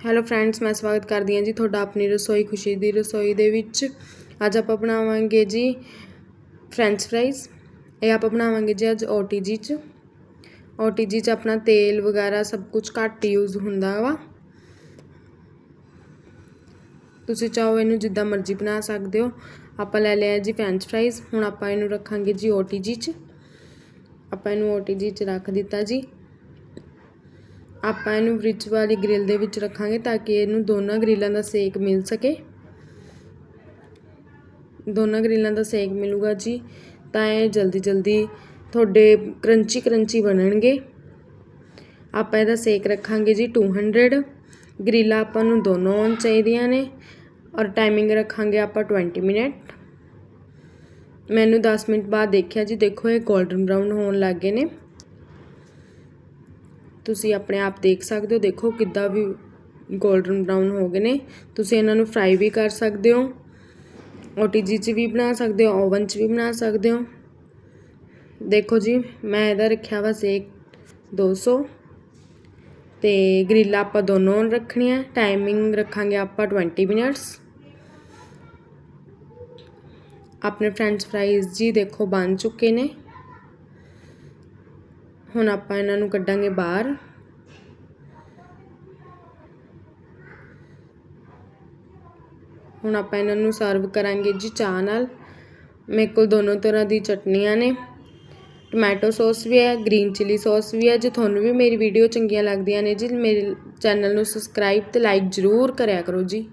Hello friends ਮੈਂ ਸਵਾਗਤ ਕਰਦੀ ਹਾਂ ਜੀ ਤੁਹਾਡਾ ਆਪਣੀ ਰਸੋਈ ਖੁਸ਼ੀ ਦੀ ਰਸੋਈ ਦੇ ਵਿੱਚ। ਅੱਜ ਆਪਾਂ ਬਣਾਵਾਂਗੇ ਜੀ ਫ੍ਰੈਂਚ ਫਰਾਈਜ਼ ਇਹ ਆਪਾਂ ਬਣਾਵਾਂਗੇ ਜੀ ਅੱਜ ਓਟੀਜੀ ਚ। ਓਟੀਜੀ ਚ ਆਪਣਾ ਤੇਲ ਵਗੈਰਾ ਸਭ ਕੁਝ ਘੱਟ ਯੂਜ਼ ਹੁੰਦਾ ਵਾ। ਤੁਸੀਂ ਚਾਹੋ ਇਹਨੂੰ ਜਿੱਦਾਂ ਮਰਜ਼ੀ ਬਣਾ ਸਕਦੇ ਹੋ। ਆਪਾਂ ਲੈ ਲਿਆ ਜੀ ਫ੍ਰੈਂਚ ਫਰਾਈਜ਼ ਹੁਣ ਆਪਾਂ ਇਹਨੂੰ ਰੱਖਾਂਗੇ ਜੀ ਓਟੀਜੀ ਚ। ਆਪਾਂ ਇਹਨੂੰ ਓਟੀਜੀ ਚ ਰੱਖ ਦਿੱਤਾ ਜੀ। ਆਪਾਂ ਇਹਨੂੰ ਫ੍ਰਿਜ ਵਾਲੀ ਗ੍ਰਿਲ ਦੇ ਵਿੱਚ ਰੱਖਾਂਗੇ ਤਾਂ ਕਿ ਇਹਨੂੰ ਦੋਨਾਂ ਗ੍ਰਿਲਾਂ ਦਾ ਸੇਕ ਮਿਲ ਸਕੇ। ਦੋਨਾਂ ਗ੍ਰਿਲਾਂ ਦਾ ਸੇਕ ਮਿਲੂਗਾ ਜੀ। ਤਾਂ ਇਹ ਜਲਦੀ ਜਲਦੀ ਤੁਹਾਡੇ ਕਰੰਚੀ ਕਰੰਚੀ ਬਣਨਗੇ। ਆਪਾਂ ਇਹਦਾ ਸੇਕ ਰੱਖਾਂਗੇ ਜੀ 200 ਗ੍ਰਿਲਾਂ ਆਪਾਂ ਨੂੰ ਦੋਨੋਂ ਔਨ ਚਾਹੀਦੀਆਂ ਨੇ ਔਰ ਟਾਈਮਿੰਗ ਰੱਖਾਂਗੇ ਆਪਾਂ 20 ਮਿੰਟ ਮੈਨੂੰ 10 ਮਿੰਟ ਬਾਅਦ ਦੇਖਿਆ ਜੀ, ਦੇਖੋ ਇਹ 골ਡਨ ਬਰਾਊਨ ਹੋਣ ਲੱਗ ਗਏ ਨੇ। ਤੁਸੀਂ ਆਪਣੇ ਆਪ ਦੇਖ ਸਕਦੇ ਹੋ। ਦੇਖੋ ਕਿੱਦਾਂ ਵੀ 골ਡਨ ਬਰਾਊਨ ਹੋ ਗਏ ਨੇ। ਤੁਸੀਂ ਇਹਨਾਂ ਨੂੰ ਫਰਾਈ ਵੀ ਕਰ ਸਕਦੇ ਹੋ। ਓਟੀਜੀ 'ਚ ਵੀ ਬਣਾ ਸਕਦੇ ਹੋ ਓਵਨ 'ਚ ਵੀ ਬਣਾ ਸਕਦੇ ਹੋ। ਦੇਖੋ ਜੀ, ਮੈਂ ਇਹਦਾ ਰੱਖਿਆ ਵਾ ਸੇਕ 200 ਤੇ ਗ੍ਰਿਲ ਆਪਾਂ ਦੋਨੋਂ ਰੱਖਣੀ ਹੈ। ਟਾਈਮਿੰਗ ਰੱਖਾਂਗੇ ਆਪਾਂ 20 ਮਿੰਟਸ ਆਪਣੇ ਫ੍ਰੈਂਚ ਫਰਾਈਜ਼ ਜੀ ਦੇਖੋ ਬਣ ਚੁੱਕੇ ਨੇ। ਹੁਣ ਆਪਾਂ ਇਹਨਾਂ ਨੂੰ ਕੱਢਾਂਗੇ ਬਾਹਰ। ਹੁਣ ਆਪਾਂ ਇਹਨਾਂ ਨੂੰ ਸਰਵ ਕਰਾਂਗੇ ਜੀ ਚਾਹ ਨਾਲ। ਮੇਰੇ ਕੋਲ ਦੋਨੋਂ ਤਰ੍ਹਾਂ ਦੀ ਚਟਨੀਆਂ ਨੇ। ਟੋਮੈਟੋ ਸੌਸ ਵੀ ਹੈ ਗ੍ਰੀਨ ਚਿਲੀ ਸੌਸ ਵੀ ਹੈ, ਜੇ ਤੁਹਾਨੂੰ ਵੀ ਮੇਰੀ ਵੀਡੀਓ ਚੰਗੀਆਂ ਲੱਗਦੀਆਂ ਨੇ ਜੀ, ਮੇਰੇ ਚੈਨਲ ਨੂੰ ਸਬਸਕ੍ਰਾਈਬ ਤੇ ਲਾਈਕ ਜ਼ਰੂਰ ਕਰਿਆ ਕਰੋ ਜੀ।